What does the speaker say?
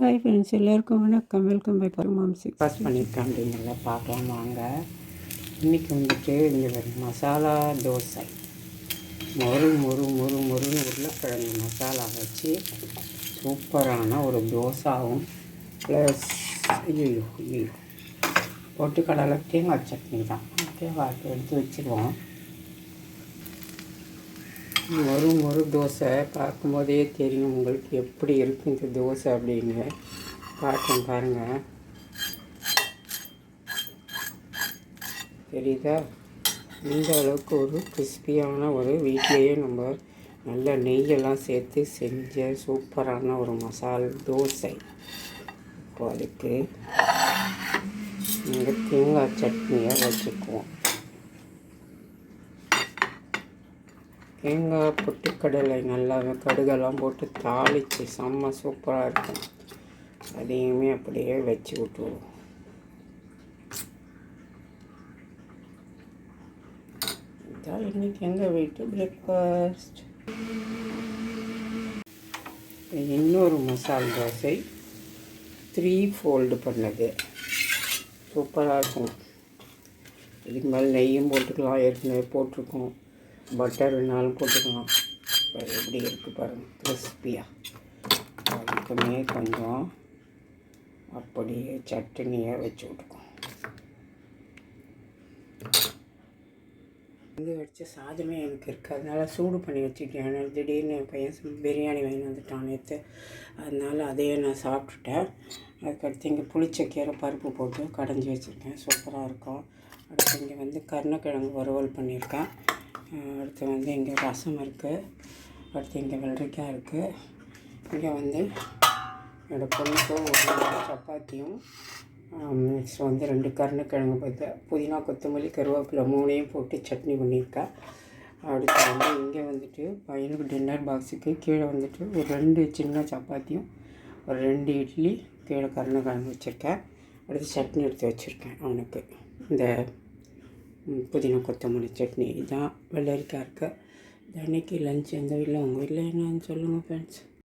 Friends எல்லாருக்கும் வணக்கம். Welcome back to mom six pass பண்ணியிருக்கேன் அப்படிங்கிறத பார்க்கலாம் வாங்க. இன்றைக்கி வந்துட்டு இந்த மசாலா தோசை. மொறு மொறு மொறு மொறுன்னு உருளைக்கிழங்கு மசாலா வச்சு சூப்பரான ஒரு தோசாவும் ப்ளஸ் ஐயோ ஐயோ பொட்டுக்கடலை தேங்காய் சட்னி தான். தேங்காய் எடுத்து வச்சுருவோம். வரும் மொறு தோசை. பார்க்கும்போதே தெரியும் உங்களுக்கு எப்படி இருக்குது இந்த தோசை அப்படின்னு. பார்க்கணும் பாருங்கள் தெரியுதா? இந்த அளவுக்கு ஒரு கிறிஸ்பியான ஒரு வீட்டிலேயே நம்ம நல்ல நெய்யெல்லாம் சேர்த்து செஞ்ச சூப்பரான ஒரு மசால் தோசை. இப்போ அதுக்கு இங்கே தேங்காய் சட்னியாக வச்சுக்குவோம். தேங்காய் பொட்டுக்கடலை நல்லா கடுகெல்லாம் போட்டு தாளித்து செம்ம சூப்பராக இருக்கும். அதையுமே அப்படியே வச்சு விட்டுருவோம். இதான் இன்றைக்கி எங்கள் வீட்டு பிரேக்ஃபாஸ்ட் இன்னொரு மசால் தோசை. த்ரீ ஃபோல்டு பண்ணது. சூப்பராக இருக்கும். இதுக்கு மேலே நெய்யும் போட்டுக்கலாம் ஏற்கனவே போட்டிருக்கோம். பட்டர் வேணாலும் போட்டுக்கலாம் எப்படி இருக்குது பாருங்கள் கிறிஸ்பியாக அதுக்குமே கொஞ்சம் அப்படியே சட்னியை வச்சு விட்டுக்கோம் இது வச்ச சாதமே எனக்கு இருக்குது அதனால சூடு பண்ணி வச்சுட்டேன் திடீர்னு என் பையன் பிரியாணி வாங்கி வந்துட்டான் நேற்று அதனால் அதையே நான் சாப்பிட்டுட்டேன். அதுக்கடுத்து இங்கே புளிச்ச கீரை பருப்பு போட்டு கடைஞ்சி வச்சுருக்கேன். சூப்பராக இருக்கும். அடுத்து இங்கே வந்து கருணக்கிழங்கு வறுவல் பண்ணியிருக்கேன். அடுத்து வந்து இங்கே ரசம் இருக்குது அடுத்து இங்கே வெள்ளரிக்காய் இருக்குது இங்கே வந்து என்னோடய பொண்ணுக்கும் ஒரு சப்பாத்தியும் நெக்ஸ்ட் வந்து ரெண்டு கருணக்கிழங்கு பார்த்து புதினா கொத்தமல்லி கருவேப்பிலை மூணையும் போட்டு சட்னி பண்ணியிருக்கேன் அடுத்து வந்து இங்கே வந்துட்டு பையனுக்கு டின்னர் பாக்ஸுக்கு கீழே வந்துட்டு ஒரு ரெண்டு சின்ன சப்பாத்தியும் ஒரு ரெண்டு இட்லி கீழே கருணக்கிழங்கு வச்சுருக்கேன். அடுத்து சட்னி எடுத்து வச்சுருக்கேன் அவனுக்கு. இந்த புதினா கொத்தமல்லி சட்னி இதுதான் வெள்ளரிக்காய் இருக்குது இன்றைக்கி லஞ்ச் எங்கள் வீட்டில் உங்கள் வீட்டில் என்னன்னு சொல்லுங்கள் ஃப்ரெண்ட்ஸ்